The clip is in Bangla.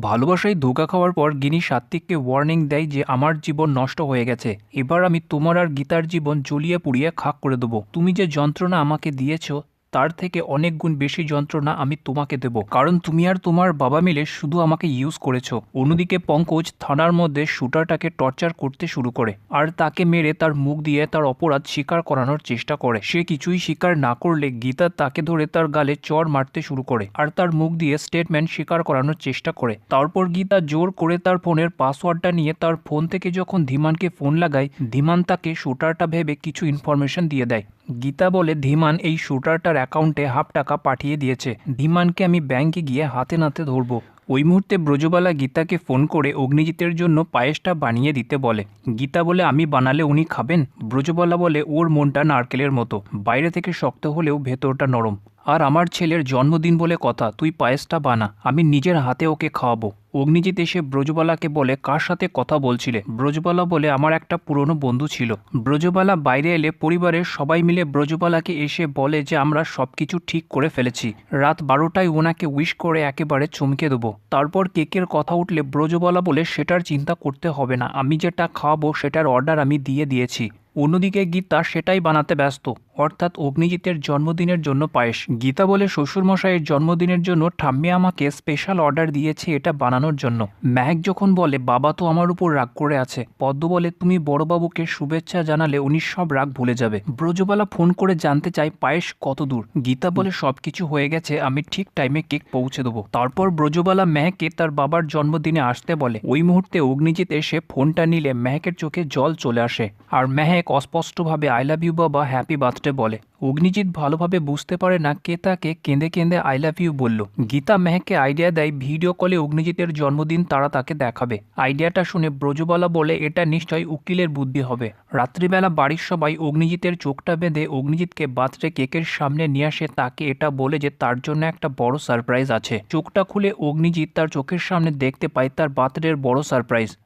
ভালোবাসায় ধোকা খাওয়ার পর গিনি সাত্ত্বিককে ওয়ার্নিং দেয় যে আমার জীবন নষ্ট হয়ে গেছে। এবার আমি তোমার আর গীতার জীবন জ্বলিয়ে পুড়িয়ে খাক করে দেবো। তুমি যে যন্ত্রণা আমাকে দিয়েছ তার থেকে অনেক গুণ বেশি যন্ত্রণা আমি তোমাকে দেব। কারণ তুমি আর তোমার বাবা মিলে শুধু আমাকে ইউজ করেছ। অন্যদিকে পঙ্কজ থানার মধ্যে শুটারটাকে টর্চার করতে শুরু করে আর তাকে মেরে তার মুখ দিয়ে তার অপরাধ স্বীকার করানোর চেষ্টা করে। সে কিছুই স্বীকার না করলে গীতা তাকে ধরে তার গালে চর মারতে শুরু করে আর তার মুখ দিয়ে স্টেটমেন্ট স্বীকার করানোর চেষ্টা করে। তারপর গীতা জোর করে তার ফোনের পাসওয়ার্ডটা নিয়ে তার ফোন থেকে যখন ধীমানকে ফোন লাগায়, ধীমান তাকে শুটারটা ভেবে কিছু ইনফরমেশন দিয়ে দেয়। গীতা বলে, ধীমান, এই শুটারটার অ্যাকাউন্টে হাফ টাকা পাঠিয়ে দিয়েছে। ধীমানকে আমি ব্যাংকে গিয়ে হাতে নাতে ধরবো। ওই মুহূর্তে ব্রজবালা গীতাকে ফোন করে অগ্নিজিতের জন্য পায়েসটা বানিয়ে দিতে বলে। গীতা বলে, আমি বানালে উনি খাবেন? ব্রজবালা বলে, ওর মনটা নারকেলের মতো। বাইরে থেকে শক্ত হলেও ভেতরটা নরম। আর আমার ছেলের জন্মদিন বলে কথা, তুই পায়েসটা বানা। আমি নিজের হাতে ওকে খাওয়াবো। অগ্নিজিৎ এসে ব্রজবালাকে বলে, কার সাথে কথা বলছিলে? ব্রজবালা বলে, আমার একটা পুরনো বন্ধু ছিল। ব্রজবালা বাইরে এলে পরিবারের সবাই মিলে ব্রজবালাকে এসে বলে যে, আমরা সবকিছু ঠিক করে ফেলেছি। রাত বারোটায় ওনাকে উইশ করে একেবারে চমকে দেবো। তারপর কেকের কথা উঠলে ব্রজবালা বলে, সেটার চিন্তা করতে হবে না। আমি যেটা খাওয়াবো সেটার অর্ডার আমি দিয়ে দিয়েছি। অন্যদিকে গীতা সেটাই বানাতে ব্যস্ত। অর্থাৎ অগ্নিজিতের জন্মদিনের জন্য পায়েস। গীতা বলে শ্বশুরমশাইয়ের জন্মদিনের জন্য ঠাম্মি আমাকে স্পেশাল অর্ডার দিয়েছে এটা বানানোর জন্য। ম্যাক যখন বলে, বাবা তো আমার উপর রাগ করে আছে। পদ্ম বলে, তুমি বড়বাবুকে শুভেচ্ছা জানালে উনি সব রাগ ভুলে যাবে। ব্রজবালা ফোন করে জানতে চায় পায়েস কত দূর। গীতা বলে সবকিছু হয়ে গেছে, আমি ঠিক টাইমে কেক পৌঁছে দেবো। তারপর ব্রজবালা মেহকে তার বাবার জন্মদিনে আসতে বলে। ওই মুহূর্তে অগ্নিজিৎ এসে ফোনটা নিলে মেহকের চোখে জল চলে আসে। আর মেহেক অস্পষ্টভাবে আই লাভ ইউ বা হ্যাপি বার্থডে বলে। অগ্নিজিৎ ভালোভাবে বুঝতে পারে না কে তাকে কেঁদে কেঁদে আই লাভ ইউ বলল। গীতা মেহকে আইডিয়া দেয় ভিডিও কলে অগ্নিজিতের জন্মদিন, তারা তাকে দেখাবে। আইডিয়াটা শুনে ব্রজবালা বলে, এটা নিশ্চয়ই উকিলের বুদ্ধি হবে। রাত্রিবেলা বাড়ির সবাই অগ্নিজিতের চোখটা বেঁধে অগ্নিজিৎকে বার্থডে কেকের সামনে নিয়ে আসে। তাকে এটা বলে যে তার জন্য একটা বড় সারপ্রাইজ আছে। চোখটা খুলে অগ্নিজিৎ তার চোখের সামনে দেখতে পায় তার বার্থডের বড় সারপ্রাইজ